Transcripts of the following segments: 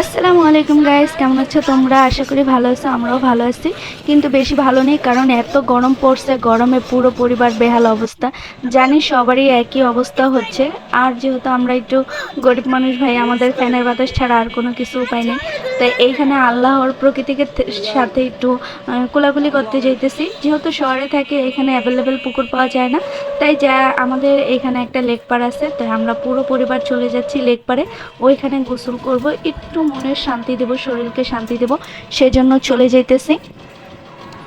আসসালামু আলাইকুম গাইস কেমন আছো তোমরা? আশা করি ভালো আছো, আমরাও ভালো আছি। কিন্তু বেশি ভালো নেই, কারণ এত গরম পড়ছে, গরমে পুরো পরিবার বেহাল অবস্থা। জানি সবারই একই অবস্থা হচ্ছে। আর যেহেতু আমরা একটু গরিব মানুষ ভাই, আমাদের ফ্যানের বাতাস ছাড়া আর কোনো কিছু উপায় নেই। তাই এইখানে আল্লাহর প্রকৃতিকে সাথে একটু কোলাকুলি করতে যাইতেছি। যেহেতু শহরে থাকে, এখানে অ্যাভেলেবেল পুকুর পাওয়া যায় না। তাই যা আমাদের এখানে একটা লেক পার আছে, তাই আমরা পুরো পরিবার চলে যাচ্ছি লেক পারে ওইখানে গোসল করব, একটু মনের শান্তি দেব, শরীরকে শান্তি দেব, সেজন্য চলে যাইতেছি।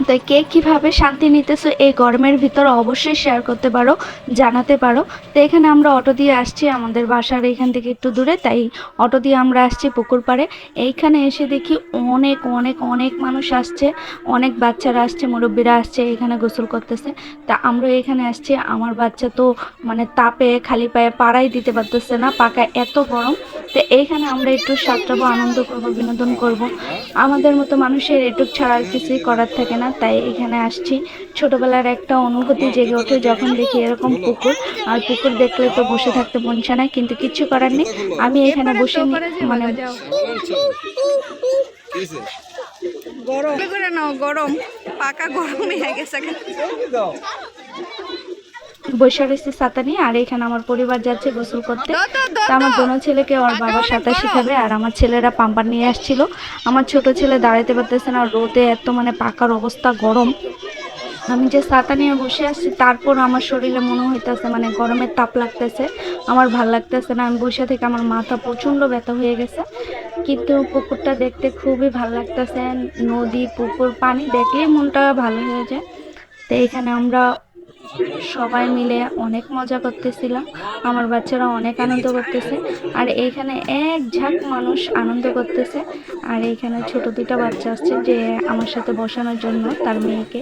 তাই কে কীভাবে শান্তি নিতেছো এই গরমের ভিতর অবশ্যই শেয়ার করতে পারো, জানাতে পারো। তো এখানে আমরা অটো দিয়ে আসছি, আমাদের বাসার এখান থেকে একটু দূরে, তাই অটো দিয়ে আমরা আসছি পুকুর পাড়ে। এইখানে এসে দেখি অনেক অনেক অনেক মানুষ আসছে, অনেক বাচ্চারা আসছে, মুরব্বীরা আসছে, এখানে গোসল করতেছে। তা আমরা এখানে আসছি, আমার বাচ্চা তো মানে তাপে, খালি পায়ে পাড়াই দিতে পারতেছে না, পাকা এত গরম। তো এইখানে আমরা একটু সাঁতরাবো, আনন্দ করব, বিনোদন করব। আমাদের মতো মানুষের এটুক ছাড়া আর কিছুই করার থাকে না। তাই এখানে আসছি। ছোটবেলার একটা অনুভূতি জেগে ওঠে যখন দেখি এরকম পুকুর। আর পুকুর দেখলে তো বসে থাকতে মনছে না কিন্তু কিচ্ছু করার নেই। আমি এখানে বসে মানে গরম গরম। পাকা গরম হয়ে গেছে। বসে রয়েছি ছাতা নিয়ে আর এখানে আমার পরিবার যাচ্ছে গোসল করতে। তা আমার। দোনো ছেলেকে ওর বাবা সাঁতার শিখাবে আর আমার ছেলেরা পাম্পার নিয়ে আসছিল। আমার ছোট ছেলে দাঁড়াতে পারতেছে না রোদে এত মানে পাকার অবস্থা গরম। আমি যে ছাতা নিয়ে বসে আছি তারপর আমার শরীরে মনে হইতেছে মানে গরমের তাপ লাগতেছে। আমার ভালো লাগতেছে না আমি বসে থেকে আমার মাথা প্রচণ্ড ব্যথা হয়ে গেছে। কিন্তু পুকুরটা দেখতে খুবই ভালো লাগতেছে। নদী পুকুর পানি দেখলেই মনটা ভালো হয়ে যায়। তো এখানে আমরা সবাই মিলে অনেক মজা করতেছিলাম। আমার বাচ্চারা অনেক আনন্দ করতেছে। আর এইখানে এক ঝাঁক মানুষ আনন্দ করতেছে। আর এইখানে ছোট দুইটা বাচ্চা আসছে যে আমার সাথে বসানোর জন্য তার মেয়েকে।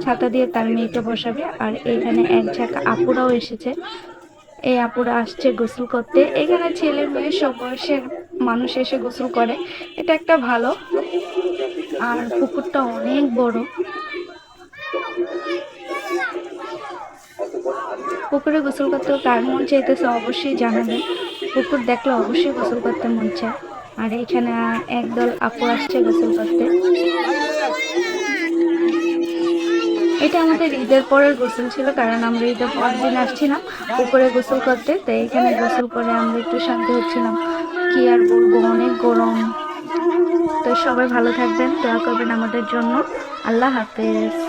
ছাতা দিয়ে তার মেয়েকে বসাবে। আর এইখানে এক ঝাঁক আপুরাও এসেছে। এই আপুরা আসছে গোসল করতে। এখানে ছেলে মেয়ে সব বয়সের মানুষ এসে গোসল করে। এটা একটা ভালো। আর পুকুরটা অনেক বড়। পুকুরে গোসল করতে কার মন চাইতেছে অবশ্যই জানাবেন পুকুর দেখলে অবশ্যই গোসল করতে মন চায়। আর এখানে একদল আপু আসছে গোসল করতে। এটা আমাদের ঈদের পরের গোসল ছিল, কারণ আমরা ঈদের পর দিন আসছিলাম পুকুরে গোসল করতে। তো এখানে গোসল করে আমরা একটু শান্তি হচ্ছিলাম। কি আর বলব, অনেক গরম। তো সবাই ভালো থাকবেন, দোয়া করবেন আমাদের জন্য। আল্লাহ হাফেজ।